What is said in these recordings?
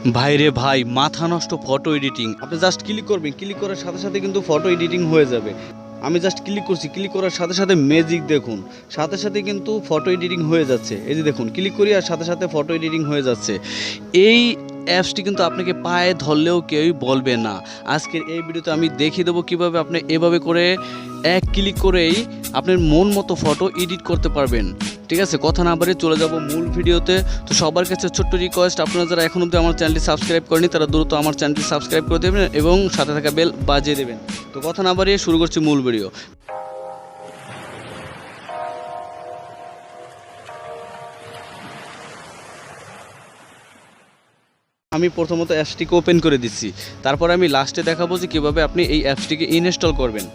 ভাইরে ভাই, মাথা নষ্ট ফটো এডিটিং আপনি জাস্ট ক্লিক করবেন ক্লিক করার সাথে সাথে কিন্তু ফটো এডিটিং হয়ে যাবে। আমি জাস্ট ক্লিক করছি ক্লিক করার সাথে সাথে ম্যাজিক দেখুন। সাথে সাথে কিন্তু ফটো এডিটিং হয়ে যাচ্ছে। এই যে দেখুন ক্লিক করি আর সাথে সাথে ফটো এডিটিং হয়ে যাচ্ছে। এই অ্যাপসটি কিন্তু আপনাকে পায়ে ধরলেও কেউই বলবে না। আজকের এই ভিডিওতে আমি দেখিয়ে দেবো কীভাবে আপনি এভাবে করে এক ক্লিক করেই আপনার মন মতো ফটো এডিট করতে পারবেন। ঠিক আছে, কথা না বাড়িয়ে চলে যাব মূল ভিডিওতে। তো সবার কাছে ছোট্ট রিকোয়েস্ট আপনারা যারা এখন অবধি আমার চ্যানেলটি সাবস্ক্রাইব করেনি তারা দ্রুত আমার চ্যানেলটি সাবস্ক্রাইব করে দেবেন এবং সাথে থাকা বেল বাজিয়ে দেবেন। তো কথা না বাড়িয়ে শুরু করছি মূল ভিডিও আমি প্রথমত অ্যাপসটিকে ওপেন করে দিচ্ছি। তারপর আমি লাস্টে দেখাবো যে কীভাবে আপনি এই অ্যাপসটিকে ইনস্টল করবেন।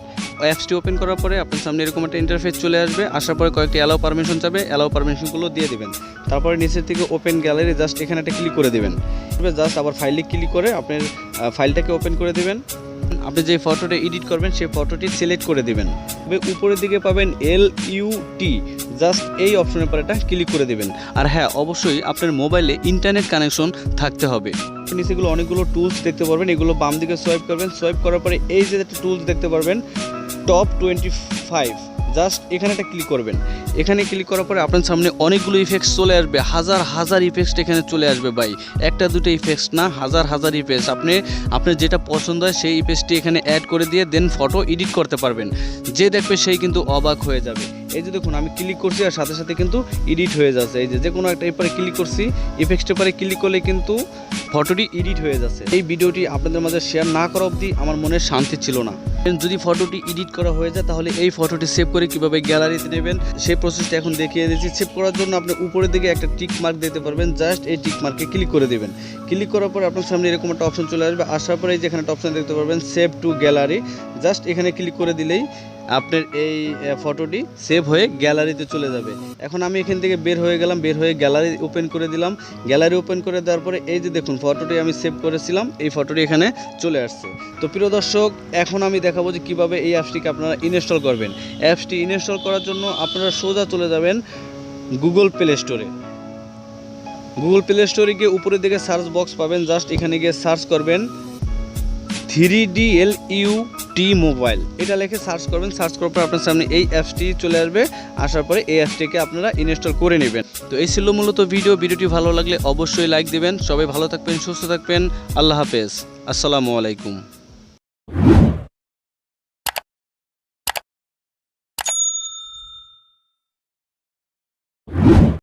অ্যাপসটি ওপেন করার পরে আপনার সামনে এরকম একটা ইন্টারফেস চলে আসবে। আসার পরে কয়েকটি অ্যালাউ পারমিশন চাবে অ্যালাউ পারমিশনগুলো দিয়ে দেবেন। তারপরে নিচের থেকে ওপেন গ্যালারি জাস্ট এখানে একটা ক্লিক করে দেবেন। জাস্ট আবার ফাইলে ক্লিক করে আপনার ফাইলটাকে ওপেন করে দেবেন। আপনি যে ফটোটা এডিট করবেন, সেই ফটোটি সিলেক্ট করে দেবেন। তবে উপরের দিকে পাবেন এল ইউ টি জাস্ট এই অপশনের পর এটা ক্লিক করে দেবেন। আর হ্যাঁ অবশ্যই আপনার মোবাইলে ইন্টারনেট কানেকশন থাকতে হবে। নিচেগুলো অনেকগুলো টুলস দেখতে পারবেন, এগুলো বাম দিকে সোয়াইপ করবেন। সোয়াইপ করার পরে এই যে একটা টুলস দেখতে পারবেন টপ টোয়েন্টি ফাইভ জাস্ট এখানে একটা ক্লিক করবেন। এখানে ক্লিক করার পরে আপনার সামনে অনেকগুলো ইফেক্টস চলে আসবে। হাজার হাজার ইফেক্টস এখানে চলে আসবে ভাই। একটা, দুটো ইফেক্টস না, হাজার হাজার ইফেক্টস আপনি, আপনার যেটা পছন্দ হয় সেই ইফেক্টসটি এখানে অ্যাড করে দিয়ে দেন ফটো এডিট করতে পারবেন। যে দেখবে সেই কিন্তু অবাক হয়ে যাবে। এই যে দেখুন, আমি ক্লিক করছি আর সাথে সাথে কিন্তু এডিট হয়ে যাচ্ছে। এই যে যে কোনো একটা এপারে ক্লিক করছি ইফেক্টসটার পরে ক্লিক করলে কিন্তু ফটোটি এডিট হয়ে যাচ্ছে। এই ভিডিওটি আপনাদের মাঝে শেয়ার না করা অবধি আমার মনে শান্তি ছিল না। যদি ফটোটি এডিট করা হয়ে যায়, তাহলে এই ফটোটি সেভ করে কীভাবে গ্যালারিতে নেবেন? সেই প্রসেসটা এখন দেখিয়ে দিচ্ছি। সেভ করার জন্য আপনি উপরের দিকে একটা টিক মার্ক দিতে পারবেন। জাস্ট এই টিক মার্কে ক্লিক করে দেবেন। ক্লিক করার পর আপনার সামনে এরকম একটা অপশন চলে আসবে। আসার পরে যেখানে একটা অপশন দেখতে পারবেন সেভ টু গ্যালারি জাস্ট এখানে ক্লিক করে দিলেই আপনার এই ফটোটি সেভ হয়ে গ্যালারিতে চলে যাবে। এখন আমি এখান থেকে বের হয়ে গেলাম, বের হয়ে গ্যালারি ওপেন করে দিলাম। গ্যালারি ওপেন করে দেওয়ার পরে এই যে দেখুন ফটোটি আমি সেভ করেছিলাম, এই ফটোটি এখানে চলে আসছে। তো প্রিয় দর্শক, এখন আমি দেখাবো যে কীভাবে এই অ্যাপসটিকে আপনারা ইনস্টল করবেন। অ্যাপসটি ইনস্টল করার জন্য আপনারা সোজা চলে যাবেন গুগল প্লে স্টোরে গুগল প্লে স্টোরে গিয়ে উপরের দিকে সার্চ বক্স পাবেন। জাস্ট এখানে গিয়ে সার্চ করবেন। Three D L U T mobile. এটা লেখে সার্চ করবেন, সার্চ করার পর আপনার সামনে এই অ্যাপসটি চলে আসবে। আসার পরে এই অ্যাপসটিকে আপনারা ইনস্টল করে নেবেন। তো এই ছিল মূলত ভিডিও। ভিডিওটি ভালো লাগলে অবশ্যই লাইক দেবেন। সবাই ভালো থাকবেন, সুস্থ থাকবেন। আল্লাহ হাফেজ। আসসালামু আলাইকুম।